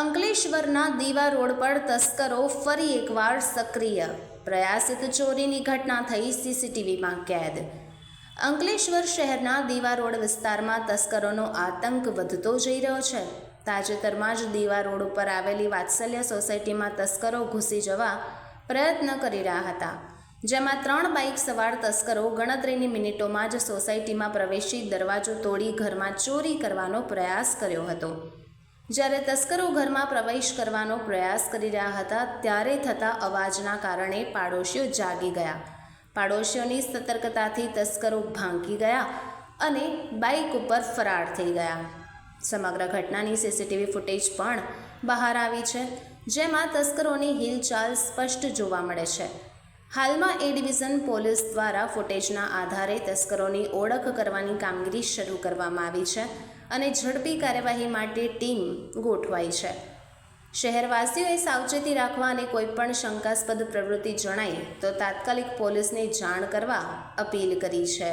અંકલેશ્વરના દીવા રોડ પર તસ્કરો ફરી એકવાર સક્રિય. પ્રયાસિત ચોરીની ઘટના થઈ સીસીટીવીમાં કેદ. અંકલેશ્વર શહેરના દીવા રોડ વિસ્તારમાં તસ્કરોનો આતંક વધતો જઈ રહ્યો છે. તાજેતરમાં જ દીવા રોડ ઉપર આવેલી વાત્સલ્ય સોસાયટીમાં તસ્કરો ઘૂસી જવા પ્રયત્ન કરી રહ્યા હતા. જેમાં ત્રણ બાઇક સવાર તસ્કરો ગણતરીની મિનિટોમાં જ સોસાયટીમાં પ્રવેશી દરવાજો તોડી ઘરમાં ચોરી કરવાનો પ્રયાસ કર્યો હતો. જ્યારે તસ્કરો ઘરમાં પ્રવેશ કરવાનો પ્રયાસ કરી રહ્યા હતા, ત્યારે થતા અવાજના કારણે પાડોશીઓ જાગી ગયા. પાડોશીઓની સતર્કતાથી તસ્કરો ભાંગી ગયા અને બાઇક ઉપર ફરાર થઈ ગયા. સમગ્ર ઘટનાની સીસીટીવી ફૂટેજ પણ બહાર આવી છે, જેમાં તસ્કરોની હિલચાલ સ્પષ્ટ જોવા મળે છે. હાલમાં એ ડિવિઝન પોલીસ દ્વારા ફૂટેજના આધારે તસ્કરોની ઓળખ કરવાની કામગીરી શરૂ કરવામાં આવી છે. અને ઝડપી કાર્યવાહી માટે ટીમ ગોઠવાઈ છે. શહેરવાસીઓએ સાવચેતી રાખવા અને કોઈપણ શંકાસ્પદ પ્રવૃત્તિ જણાય તો તાત્કાલિક પોલીસને જાણ કરવા અપીલ કરી છે.